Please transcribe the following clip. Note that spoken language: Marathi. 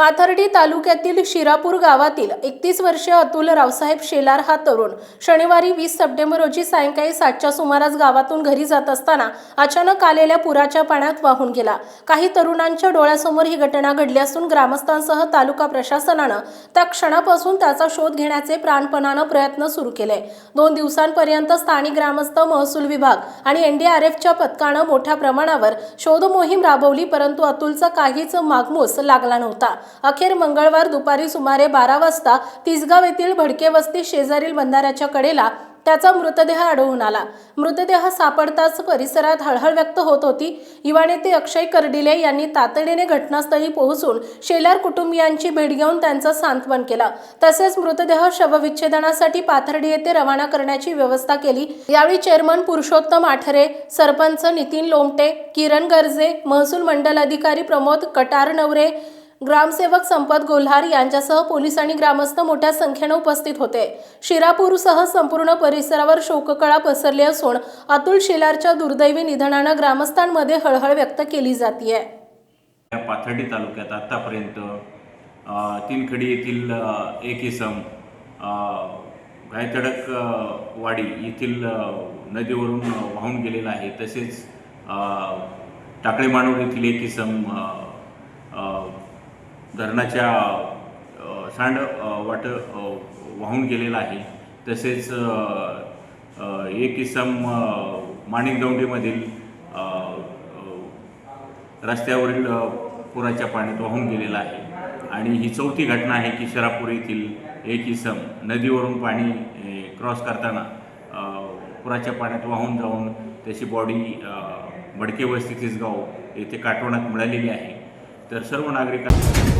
पाथर्डी तालुक्यातील शिरापूर गावातील एकतीस वर्षीय अतुल रावसाहेब शेलार हा तरुण शनिवारी वीस सप्टेंबर रोजी सायंकाळी सातच्या सुमारास गावातून घरी जात असताना अचानक आलेल्या पुराच्या पाण्यात वाहून गेला. काही तरुणांच्या डोळ्यासमोर ही घटना घडली असून ग्रामस्थांसह तालुका प्रशासनानं त्या क्षणापासून त्याचा शोध घेण्याचे प्राणपणानं प्रयत्न सुरू केले. दोन दिवसांपर्यंत स्थानिक ग्रामस्थ महसूल विभाग आणि एनडीआरएफच्या पथकानं मोठ्या प्रमाणावर शोध मोहीम राबवली परंतु अतुलचा काहीच मागमूस लागला नव्हता. अखेर मंगळवार दुपारी सुमारे बारा वाजता तिसगाव येथील भडके वस्ती शेजारील बंधाऱ्याच्या कडेला त्याचा मृतदेह आढळून आला. मृतदेह सापडताच परिसरात हळहळ व्यक्त होत होती. युवा नेते अक्षय कर्डिले यांनी तातडीने घटनास्थळी पोहोचून शेलार कुटुंबियांची भेट घेऊन त्यांचं सांत्वन केलं. तसेच मृतदेह शवविच्छेदनासाठी पाथर्डी येथे रवाना करण्याची व्यवस्था केली. यावेळी चेअरमन पुरुषोत्तम आठरे सरपंच नितीन लोमटे किरण गर्जे महसूल मंडल अधिकारी प्रमोद कटारनवरे ग्रामसेवक संपत गोल्हार यांच्यासह पोलीस आणि ग्रामस्थ मोठ्या संख्येनं उपस्थित होते. शिरापूरसह संपूर्ण परिसरावर शोककळा पसरली असून अतुल शेलारच्या दुर्दैवी निधनानं ग्रामस्थांमध्ये हळहळ व्यक्त केली जातीये. या पाथर्डी तालुक्यात आत्तापर्यंत तिलखडी तीनखडी येथील अ, एक इसम अ, गायतडक अ, वाडी येथील अ, नदीवरून वाहून गेलेला आहे. तसेच अ, टाकळे येथील एक इसम अ, धरणाच्या सांड वाट वाहून गेलेला आहे. तसेच एक इसम माणिकदौंडीमधील रस्त्यावरील पुराच्या पाण्यात वाहून गेलेला आहे. आणि ही चौथी घटना आहे की शरापूर येथील एक इसम नदीवरून पाणी क्रॉस करताना पुराच्या पाण्यात वाहून जाऊन त्याची बॉडी भडके वस्ती तिसगाव येथे काठवणात मिळालेली आहे. तर सर्व नागरिकांना